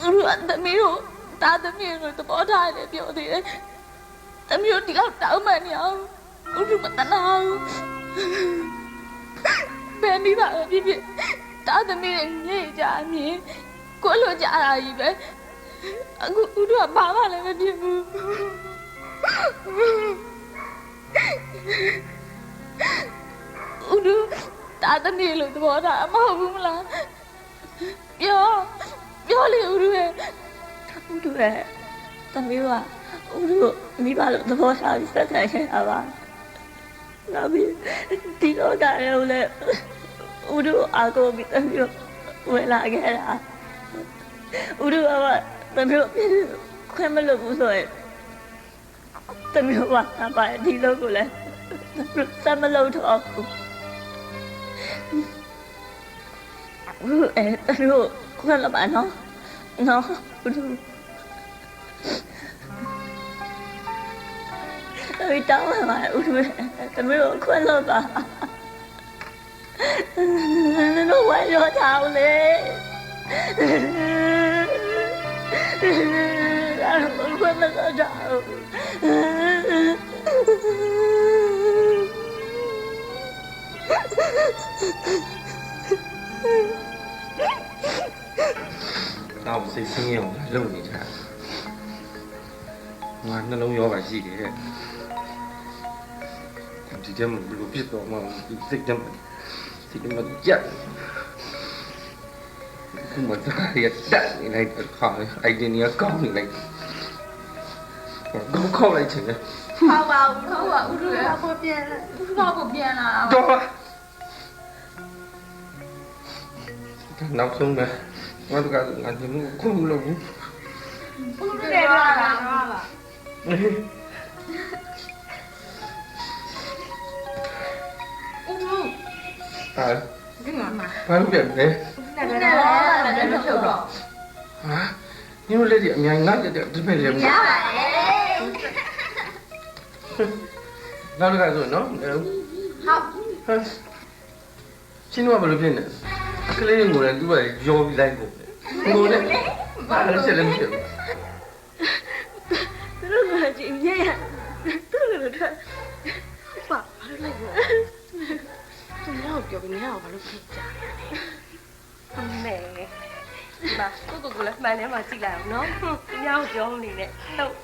သူကသမီးကိုတာသမီးကိုသဘောထားတယ်ပြောသေးတယ်သမီးကိုဒီလောက်တောင်းပန်နေအောင်ဦးလူမတနာဘူးဘယ်မိဘပဲဖြစ်ဖြစ်တာသမီးရဲ့ညိကြအမြင်ကိုလိုကြတာကြီးပဲအခုဦးတို့ကဘာမှလည်းမဖြစ်ဘူး တာသမီးလို့သဘောထားမဟုတ်ဘူးမလားပြောပြောလေဥဒုရဲ့ဥဒုရဲ့သမီးကဥဒုမိဘလို့သဘောထားပြီးဆက်ဆံခဲ့တာပါနောက်ပြီးဒီလောကရဲ့ဦးလည်းဥဒုအာကိုပြီးသမီးကိုဝင်လာခဲ့တာဥဒုကသမီးကိုခွင့်မလို့ဘူးဆိုရင်သမီးကပါဒီလောကိုလည်းစမလို့တော့ဘူးအဲသမီးကိုခွင့်လပါနော်နော်ဥဒုသမီးတောင်းပါပါဦးမေသမီးကိုခွင့်လို့ပါနင်တို့ ဝိုင်းရောထားဦးလေအဲ့ဒါခွင့်မတော့တော့တော့စိတ်ဆင်းရဲအောင်လုပ်နေကြတာငါနှလုံးရောဂါရှိတယ်ဒီတ ည်းမှာဘလို့ဖြစ်တော့မှဒီစိတ်တမ်းစိတ်တမ်းကြက်ခုမှသားရတက်နေလိုက်ခါအိုင်ဒီနီယာကောင်းနေလိုက်ကောင်းခေါက်လိုက်ချင်တယ်ဟောပါဦးဟုတ်ပါဦးတို့ရကိုပြန်လာဦးတို့ န်လာတော့နောက်ဆုံးပဲငါတို့ကငါတို့ခုမလုပ်ဘူးဦးတို့လည်းလာလာပါဦးတို့ဟာဒီမှာမှာဘာလို့ပြန်လဲလည်းလည်းလည်းလည်းထုတ်တော့ဟာညိုလေးဒီအများကြီးငါတက်ဒီပဲလေရပါတယ်နောက်တစ်ခါဆိုနော်ဟုတ်ဟာရှင်းတော့ဘယ်လိုဖြစ်နေ ကလေးငိုတယ်သူကရောပြီးလိုက်ကုန်တယ်ငိုတယ်ဘာလို့ဆက်လဲမဖြစ်ဘူးသူတို့ကကြည့်မြဲရသူတို့ကထွက်ပါဘာလို့လိုက်ရောသူများကိုပြောပြီးများကိုဘာလို့ဖိတ်ကြရလဲအမေဒီမှာကိုကိုကိုလည်းမှန်ထဲမှာကြည့်လိုက်အောင်နော်သူများကိုပြောနေနဲ့ဟုတ်